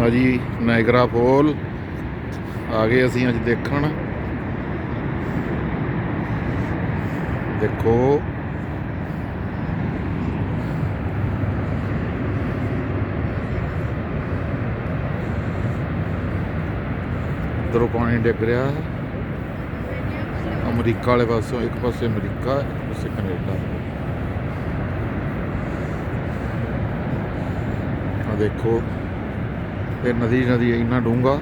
ਆ ਜੀ ਨਾਇਗਰਾ ਫੋਲ ਆ ਗਏ ਅਸੀਂ ਅੱਜ ਦੇਖਣ। ਦੇਖੋ। ਇੱਧਰੋਂ ਪਾਣੀ ਡਿੱਗ ਰਿਹਾ। ਹੈ ਅਮਰੀਕਾ ਵਾਲੇ ਪਾਸੋਂ, ਇੱਕ ਪਾਸੇ ਅਮਰੀਕਾ, ਇੱਕ ਪਾਸੇ ਕੈਨੇਡਾ। ਆ ਦੇਖੋ। ਇਹ ਨਦੀ ਨਦੀ ਇੰਨਾ ਡੂੰਗਾ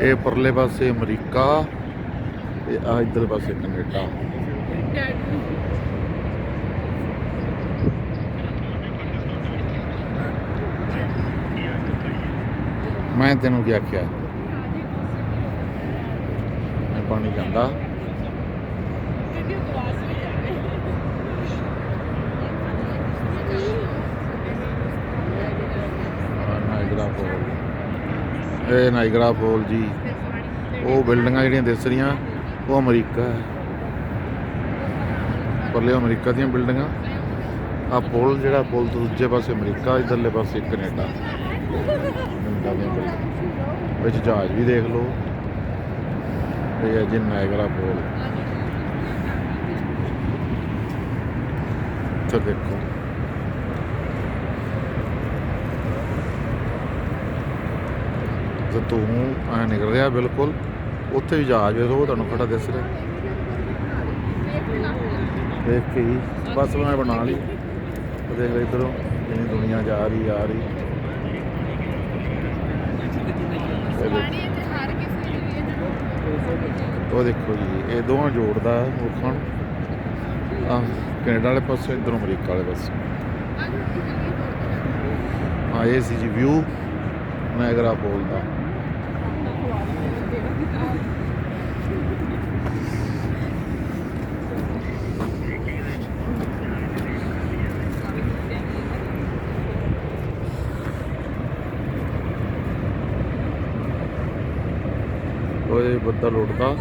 ਇਹ ਪਰਲੇ ਪਾਸੇ ਅਮਰੀਕਾ, ਤੇ ਆ ਇੱਧਰ ਪਾਸੇ ਕੈਨੇਡਾ। ਮੈਂ ਤੈਨੂੰ ਕੀ ਆਖਿਆ? ਪਾਣੀ ਜਾਂਦਾ। ਆਹ ਨਾਇਗਰਾ ਫੋਲ। ਇਹ ਨਾਇਗਰਾ ਫੋਲ ਜੀ। ਉਹ ਬਿਲਡਿੰਗਾਂ ਜਿਹੜੀਆਂ ਦਿਸ ਰਹੀਆਂ ਉਹ ਅਮਰੀਕਾ ਹੈ। ਪਰਲੇ ਅਮਰੀਕਾ ਦੀਆਂ ਬਿਲਡਿੰਗਾਂ। ਆ ਪੁਲ ਜਿਹੜਾ ਪੁਲ ਤੋਂ ਦੂਜੇ ਪਾਸੇ ਅਮਰੀਕਾ ਇਧਰਲੇ ਪਾਸੇ ਕੈਨੇਡਾ। ਕੈਨੇਡਾ ਦੀਆਂ ਬਿਲਡਿੰਗਾਂ ਵਿੱਚ ਜਹਾਜ਼ ਵੀ ਦੇਖ ਲਓ। ਇਹ ਹੈ ਜੀ ਨਾਇਗਰਾ ਪੁਲ ਇੱਥੇ ਦੇਖੋ। ਜੇ ਤੂੰ ਐ ਨਿਕਲ ਰਿਹਾ ਬਿਲਕੁਲ। ਉੱਥੇ ਵੀ ਜਹਾਜ਼ ਵੇਖੋ, ਉਹ ਤੁਹਾਨੂੰ ਖੜਾ ਦਿਸ ਰਿਹਾ। ਦੇਖ ਕੇ ਬਸ ਮੈਂ ਬਣਾ ਲਈ। ਉਹ ਦੇਖ ਲੈ ਇਧਰੋਂ, ਜਿੰਨੀ ਦੁਨੀਆ ਜਾ ਰਹੀ ਆ ਰਹੀ। ਇਹ ਦੇਖੋ। ਉਹ ਦੇਖੋ ਜੀ, ਇਹ ਦੋਵਾਂ ਜੋੜਦਾ ਹੈ ਮੁਲਕਾਂ ਨੂੰ ਆ ਕੈਨੇਡਾ ਵਾਲੇ ਪਾਸੇ, ਇਧਰੋਂ ਅਮਰੀਕਾ ਵਾਲੇ ਪਾਸੇ। ਆ ਇਹ ਸੀ ਜੀ ਵਿਊ ਨਾਇਗਰਾ ਫੋਲ ਦਾ ਉਹ ਇਹ ਬੱਦਲ ਉੱਡਦਾ।